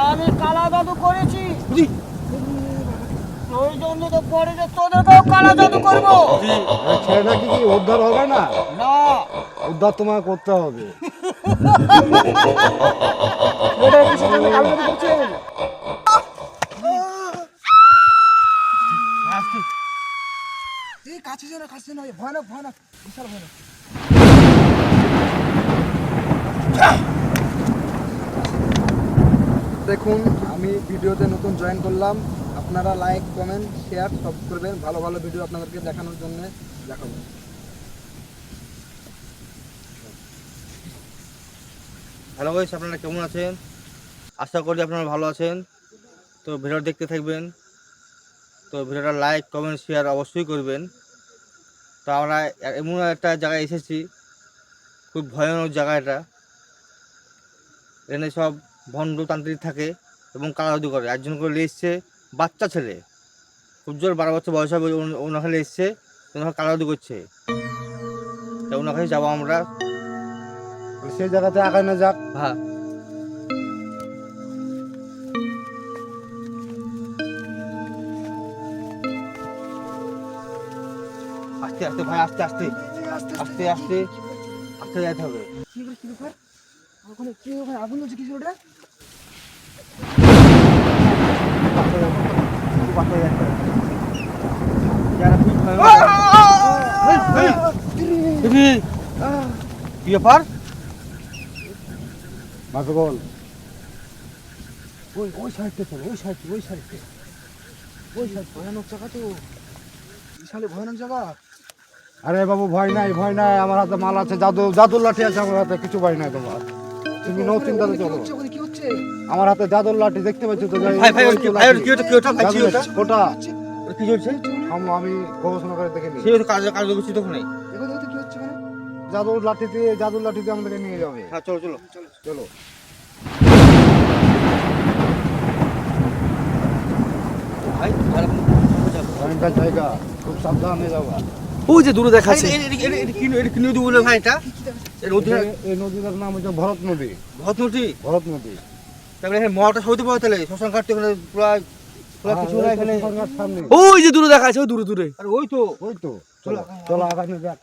আমি কালা জাদু করেছি। প্রয়োজন তো পরে যে তোদেরকেও কালা জাদু করব ছেলেটা কি উদ্ধার হবে না? না। উদ্ধার তোমাকে করতে হবে। কাছে যেন কাছে যেন ভয়ানক ভয়ানক বিশাল ভয়ানক। দেখুন আমি ভিডিওতে নতুন জয়েন করলাম। আপনারা লাইক কমেন্ট শেয়ার সব করবেন। ভালো ভালো ভিডিও আপনাদেরকে দেখানোর জন্য দেখাবো। হ্যালো গাইস আপনারা কেমন আছেন? আশা করি আপনারা ভালো আছেন। তো ভিডিওটা দেখতে থাকবেন। তো ভিডিওটা লাইক কমেন্ট শেয়ার অবশ্যই করবেন। তো আমরা এমন একটা জায়গায় এসেছি খুব ভয়ানক জায়গা এটা। এখানে সব ভণ্ড তান্ত্রিক থাকে এবং কালাদু করে। একজন করে এসছে বাচ্চা ছেলে। খুব জোর বারো বছর বয়স হবে ওন- ওনাখানে এসছে ওনাকে কালাদু করছে। তো ওনাখানে যাব আমরা। সেই জায়গাতে আগায় না যাক। হ্যাঁ। আস্তে আস্তে ভাই আস্তে আস্তে। আস্তে আস্তে আস্তে যাইতে হবে। কি করে কি ব্যাপার? ওখানে কি ওখানে আগুন হচ্ছে কিছু ওটা? কি ব্যাপার? মাসগোল ওই ওই সাইডটা চলো ওই সাইড ওই সাইডটা। ওই সাইড ভয়ানক জায়গা তো। বিশালে ভয়ানক জায়গা। আরে বাবু ভয় নাই ভয় নাই আমার হাতে মাল আছে জাদু জাদুর লাঠি আছে আমার হাতে কিছু ভয় নাই তোমার তুমি নো চিন্তাতে চলো আমার হাতে জাদুর লাঠি দেখতে পাচ্ছ তো ভাই ভাই কি ভাই কি ওটা কি ওটা ভাই কি ওটা ওটা কি চলছে আমি আমি গবেষণা করে দেখে নিই কাজ কাজ করছি তো কি হচ্ছে ওখানে জাদুর লাঠি দিয়ে জাদুর লাঠি দিয়ে আমাদেরকে নিয়ে যাবে হ্যাঁ চলো চলো চলো ভয়ঙ্কর জায়গা খুব সাবধানে যাবা ওই যে দূরে দেখাচ্ছে। নদী বলে ভাই এটা? এই নদী এই- এই নদীটার নাম হচ্ছে ভরত নদী। ভরত নদী? ভরত নদী। তারপরে এখানে মহাটা সইতে পারে তাহলে শ্মশান এখানে সরকার ওই যে দূরে দেখাচ্ছে ওই দূরে দূরে। আর ওই তো। ওই তো। চলো। যাক।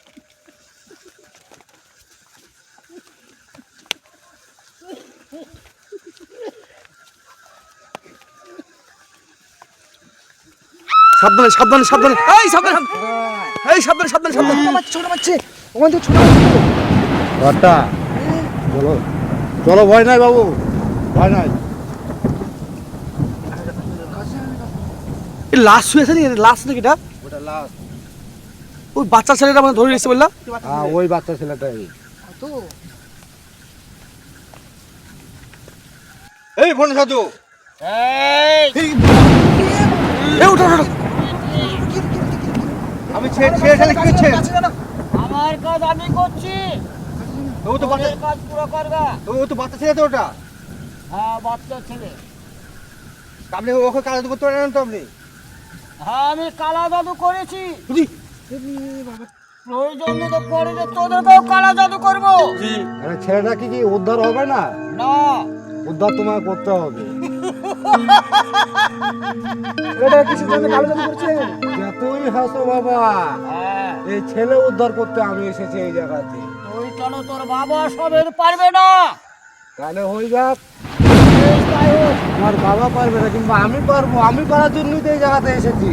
সাবধানে সাবধানে সাবধানে। এই সাবধানে। এই সাবধানে সাবধানে সাবধানে। ছোট মারছে ওখান থেকে ছোট ঘরটা চলো। চলো ভয় নাই বাবু। ভয় নাই। লাশ শুয়ে আছে নাকি? লাশ নাকি এটা? ওটা লাস্ট ওই বাচ্চা ছেলেটা মানে ধরে এসেছে বললা? হ্যাঁ ওই বাচ্চা ছেলেটাই। তো এই ফোন সাধু। এই। ওঠো, ওঠো আমি ছেড়ে ছেড়ে ছেড়ে কি করছে আমার কাজ আমি করছি। ও তো বাচ্চা কাজ পুরো করবা। ও তো বাচ্চা ছেলে তো ওটা। হ্যাঁ বাচ্চা ছেলে। আপনি ওকে কাজ করতে পারেন তো আপনি? হ্যাঁ আমি কালা জাদু করেছি। প্রয়োজন তো পরে যে তোদেরকেও কালা জাদু করব। আরে ছেলেটা কি কি উদ্ধার হবে না? না। উদ্ধার তোমাকে করতে হবে। এটা কিছু জন্য কালো জাদু করছে? যতই হাসো বাবা। হ্যাঁ। এই ছেলে উদ্ধার করতে আমি এসেছি এই জায়গাতে। তুই কেন তোর বাবা সবের পারবে না? তাহলে হয়ে যাক। আমার বাবা পারবে না কিন্তু আমি পারব আমি পারার জন্যই তো এই জায়গাতে এসেছি।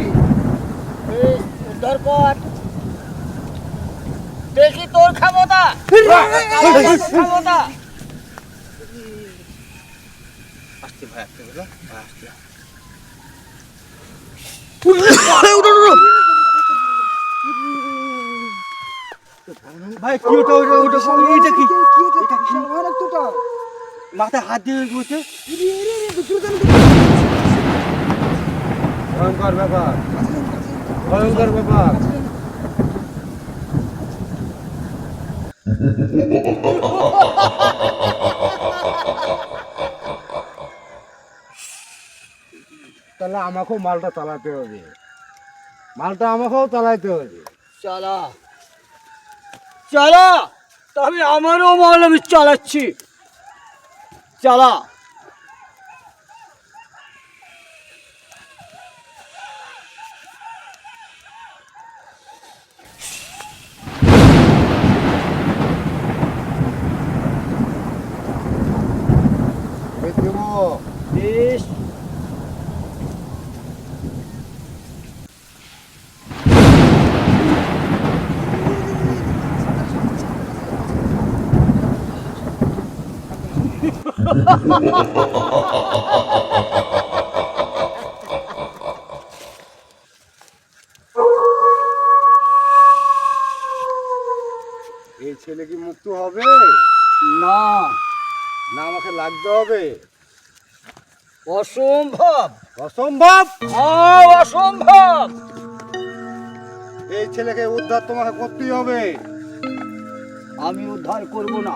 এই উদ্ধার কর। দেখি তোর ক্ষমতা। ক্ষমতা। আসতে ভাই আসতে ভাই কি ওটা ওটা ওটা এটা কি? কি এটা ভয়ানক তো মাথায় হাত দিয়ে বসে ভয়ঙ্কর ব্যাপার যান, কাছে যান, কাছে যান। ভয়ঙ্কর ব্যাপার তাহলে আমাকেও মালটা চালাতে হবে। মালটা আমাকেও চালাইতে হবে। চালা। চালা! তবে আমারও মাল আমি চালাচ্ছি। চালা। এই এই ছেলে কি মুক্ত হবে? না। না আমাকে লাগতে হবে? অসম্ভব। অসম্ভব? হ্যাঁ অসম্ভব। এই ছেলেকে উদ্ধার তোমাকে করতেই হবে। আমি উদ্ধার করব না।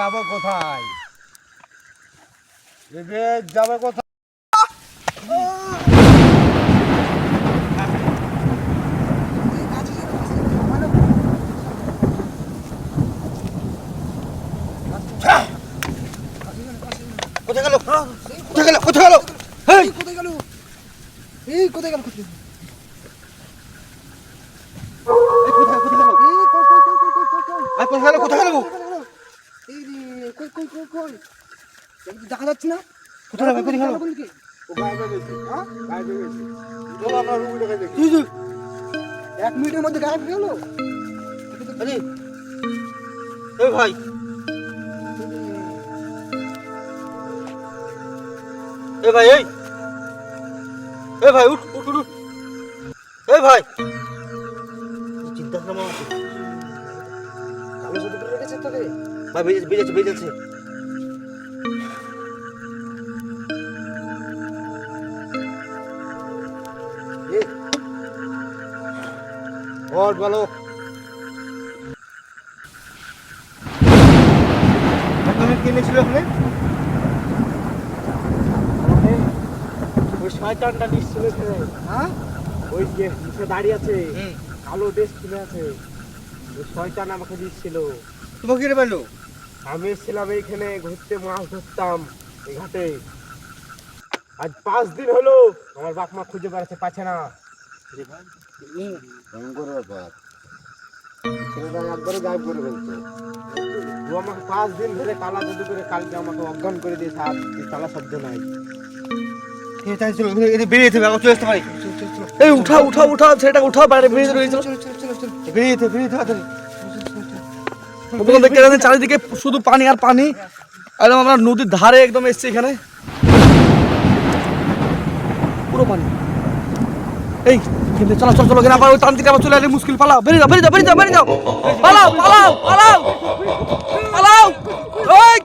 যাবে কোথায় বিবেক যাবে কোথায় কোথায় গেল কোথায় গেল কোথায় গেল এই কোথায় গেল এই কোথায় গেল কোথায় কোথায় গেল কোথায় গেল কোথায় গেল কই কই কই? কই দেখা যাচ্ছে না? কোথায় গেল? কোথায় কি ও গেছে হ্যাঁ? গায়েবে গেছে। চলো আমরা রুমে দেখে দেখি। তুই তুই। এক মিনিটের মধ্যে গায়েব গেল? আরে। এই ভাই। এই ভাই এই। এই ভাই উঠ উঠ উঠ। এই ভাই। চিন্তা করে মামা কালো শুধু করে রেখেছে তোকে? ভাই বেজে বেজেছে বেজেছে ওর বলো তুমি কে নিয়েছিল ওখানে? ওই শয়তানটা নিশ্চয় হ্যাঁ? ওই যে দাঁড়িয়ে আছে কালো ড্রেস কিনে আছে। ওই শয়তান আমাকে দিচ্ছিল। তোমাকে কিনে পারল আমি এসেছিলাম এইখানে ঘুরতে মাছ ধরতাম এই ঘাটে। আজ পাঁচ দিন হলো আমার বাপ মা খুঁজে বেড়াতে পাচ্ছে না। ভয়ঙ্কর ব্যাপার। ছেলেটা একবারে গায়েব করে ফেলতো ও আমাকে পাঁচ দিন ধরে কালা জাদু করে কালকে আমাকে অজ্ঞান করে আর এই কালা শব্দ নাই। ঠিক আছে বেরিয়ে যেতে হবে চলে আসতে পারি। এই উঠা উঠা উঠা সেটা উঠা বাইরে বেরিয়ে রয়েছিল চলো। চলো প্রথমে দেখতে পাচ্ছেন চারিদিকে শুধু পানি আর পানি। একদম আমরা নদীর ধারে একদম এসছি এখানে। পুরো পানি। এই, কিন্তু চলো চলো চলো আবার ওই তান্ত্রিক আবার চলে আসলে মুশকিল। পালাও, বেরিয়ে যাও বেরিয়ে যাও বেরিয়ে যাও বেরিয়ে যাও পালাও পালাও পালাও পালাও ওই